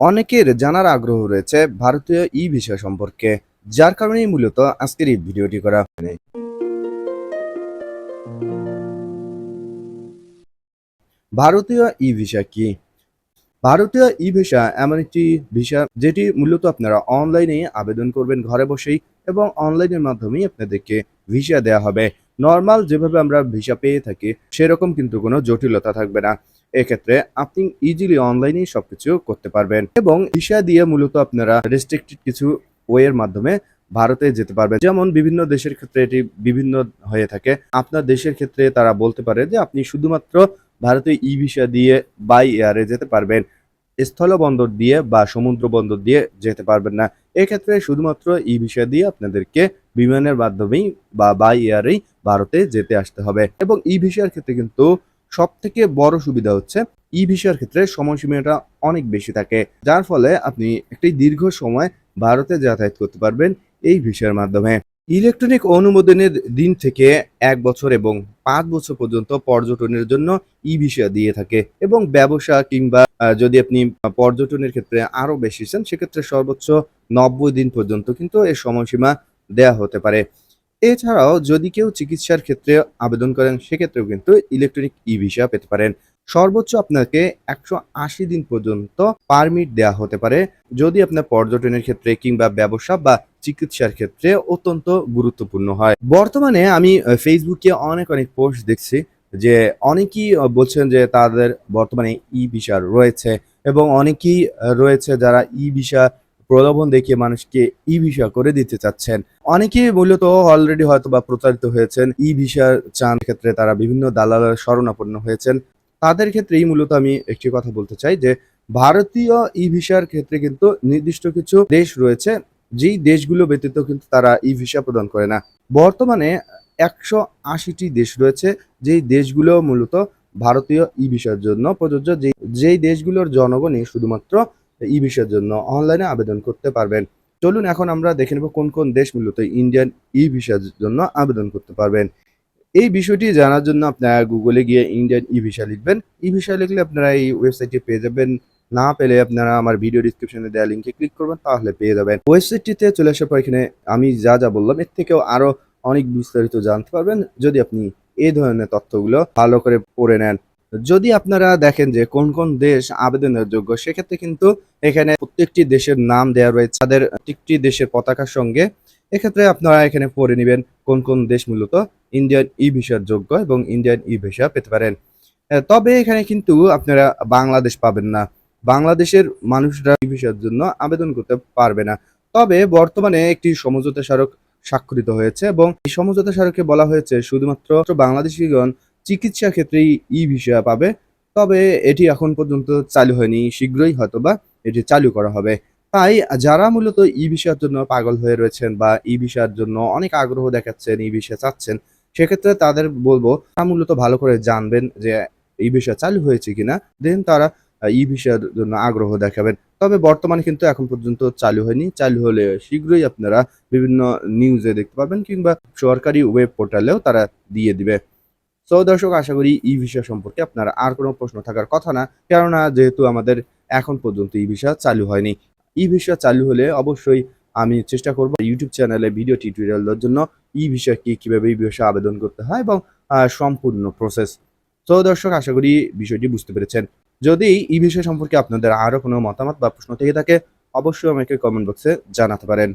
অনেকের জানার আগ্রহ রয়েছে ভারতীয় ই ভিসা সম্পর্কে, যার কারণেই মূলত আজকের এই ভিডিওটি করা হয়নি। ভারতীয় ই ভিসা কি? ভারতীয় ই ভিসা এমন একটি ভিসা যেটি মূলত আপনারা অনলাইনে আবেদন করবেন ঘরে বসেই এবং অনলাইনের মাধ্যমেই আপনাদেরকে ভিসা দেওয়া হবে। নর্মাল যেভাবে আমরা ভিসা পেয়ে থাকি, সেরকম কিন্তু কোনো জটিলতা থাকবে না। এক্ষেত্রে আপনি ইজিলি অনলাইনেই সবকিছু করতে পারবেন এবং ভিসা দিয়ে মূলত আপনারা রেস্ট্রিক্টেড কিছু ওয়ের মাধ্যমে ভারতে যেতে পারবেন। যেমন বিভিন্ন দেশের ক্ষেত্রে এটি বিভিন্ন হয়ে থাকে। আপনার দেশের ক্ষেত্রে তারা বলতে পারে যে আপনি শুধুমাত্র ভারতে ই ভিসা দিয়ে বাই এয়ারে যেতে পারবেন। স্থলবন্দর দিয়ে বা সমুদ্র বন্দর দিয়ে যেতে পারবেন না। এক্ষেত্রে শুধুমাত্র ই ভিসা দিয়ে আপনাদেরকে বিমানের মাধ্যমেই বা বাই এয়ারেই ভারতে যেতে আসতে হবে। এবং ই ভিসার ক্ষেত্রে কিন্তু সব থেকে বড় সুবিধা হচ্ছে ই ভিসার ক্ষেত্রে সময়সীমাটা অনেক বেশি থাকে। যার ফলে আপনি একটি দীর্ঘ সময় ভারতে যাতায়াত করতে পারবেন এই ভিসার মাধ্যমে। ইলেকট্রনিক অনুমোদনের দিন থেকে এক বছর এবং পাঁচ বছর পর্যন্ত পর্যটনের জন্য ই ভিসা দিয়ে থাকে এবং ব্যবসা কিংবা যদি আপনি পর্যটনের ক্ষেত্রে আরও বেশি চান, সেক্ষেত্রে সর্বোচ্চ নব্বই দিন পর্যন্ত কিন্তু এর সময়সীমা দেয়া হতে পারে। এছাড়াও যদি কেউ চিকিৎসার ক্ষেত্রে আবেদন করেন, সেক্ষেত্রেও কিন্তু ইলেকট্রনিক ই ভিসা পেতে পারেন। সর্বোচ্চ আপনাকে একশো আশি দিন পর্যন্ত পারমিট দেওয়া হতে পারে। যদি আপনার পর্যটনের ক্ষেত্রে কিংবা ব্যবসা বা চিকিৎসার ক্ষেত্রে অত্যন্ত গুরুত্বপূর্ণ হয়। বর্তমানে আমি ফেসবুকে অনেক অনেক পোস্ট দেখছি যে অনেকেই বলছেন যে তাদের বর্তমানে ই ভিসা রয়েছে এবং অনেকেই রয়েছে যারা ই ভিসা প্রলোভন দেখিয়ে মানুষকে ই ভিসা করে দিতে চাচ্ছেন। অনেকেই মূলত অলরেডি হয়তো বা প্রচারিত হয়েছেন, ই ভিসার চান ক্ষেত্রে তারা বিভিন্ন দালালের শরণাপন্ন হয়েছেন। তাদের ক্ষেত্রেই মূলত আমি একটি কথা বলতে চাই যে, ভারতীয় ই ভিসার ক্ষেত্রে কিন্তু নির্দিষ্ট কিছু দেশ রয়েছে, যেই দেশগুলো ব্যতীত কিন্তু তারা ই ভিসা প্রদান করে না। বর্তমানে একশো আশিটি দেশ রয়েছে, যেই দেশগুলো মূলত ভারতীয় ই ভিসার জন্য প্রযোজ্য, যেই যেই দেশগুলোর জনগণই শুধুমাত্র ই ভিসার জন্য অনলাইনে আবেদন করতে পারবেন। চলুন এখন আমরা দেখে নেব কোন কোন দেশ মূলত ইন্ডিয়ান ই ভিসার জন্য আবেদন করতে পারবেন। এই বিষয়টি জানার জন্য আপনারা গুগলে গিয়ে ইন্ডিয়ান ই ভিসা লিখবেন। ই ভিসা লিখলে আপনারা এই ওয়েবসাইটটি পেয়ে যাবেন। না পেলে আপনারা আমার ভিডিও ডিসক্রিপশনে দেওয়া লিঙ্কে ক্লিক করবেন, তাহলে পেয়ে যাবেন। ওয়েবসাইটটিতে চলে আসার পর এখানে আমি যা যা বললাম, এর থেকেও আরও অনেক বিস্তারিত জানতে পারবেন। যদি আপনি এই ধরনের তথ্যগুলো ভালো করে পড়ে নেন যদি আপনারা দেখেন যে কোন কোন দেশ আবেদনের যোগ্য, সেক্ষেত্রে কিন্তু এখানে প্রত্যেকটি দেশের নাম দেওয়া রয়েছে। তাদের প্রত্যেকটি দেশের পতাকার সঙ্গে এক্ষেত্রে আপনারা এখানে পড়ে নেবেন কোন কোন দেশ মূলত ইন্ডিয়ান ই ভিসার যোগ্য এবং ইন্ডিয়ান ই ভিসা পেতে পারেন। তবে এখানে কিন্তু আপনারা বাংলাদেশ পাবেন না। বাংলাদেশের মানুষরা ই ভিসার জন্য আবেদন করতে পারবে না। তবে বর্তমানে একটি সমঝোতা স্মারক স্বাক্ষরিত হয়েছে এবং এই সমঝোতা স্মারকে বলা হয়েছে শুধুমাত্র বাংলাদেশিগণ চিকিৎসা ক্ষেত্রেই ই ভিসা পাবে। তবে এটি এখন পর্যন্ত চালু হয়নি। শীঘ্রই হয়তোবা এটি চালু করা হবে। তাই যারা মূলত ই ভিসার জন্য পাগল হয়ে রয়েছেন বা ই ভিসার জন্য অনেক আগ্রহ দেখাচ্ছেন, ই ভিসা চাচ্ছেন, সেক্ষেত্রে তাদের বলব, তারা মূলত ভালো করে জানবেন যে ই ভিসা চালু হয়েছে কিনা। দেন তারা ই ভিসার জন্য আগ্রহ দেখাবেন। তবে বর্তমানে কিন্তু এখন পর্যন্ত চালু হয়নি। চালু হলে শীঘ্রই আপনারা বিভিন্ন নিউজে দেখতে পাবেন কিংবা সরকারি ওয়েব পোর্টালেও তারা দিয়ে দিবে। সো দর্শক, আশা করি ই ভিসা সম্পর্কে আপনার আর কোনো প্রশ্ন থাকার কথা না। কেননা, যেহেতু আমাদের এখন পর্যন্ত ই ভিসা চালু হয়নি। ই ভিসা চালু হলে অবশ্যই আমি চেষ্টা করব ইউটিউব চ্যানেলে ভিডিও টিউটোরিয়াল দেওয়ার জন্য ই ভিসা কি কীভাবে ই ভিসা আবেদন করতে হয় এবং সম্পূর্ণ প্রসেস তো দর্শক, আশা করি বিষয়টি বুঝতে পেরেছেন। যদি ই ভিসা সম্পর্কে আপনাদের আরও কোনো মতামত বা প্রশ্ন থেকে থাকে, অবশ্যই আমাকে কমেন্ট বক্সে জানাতে পারেন।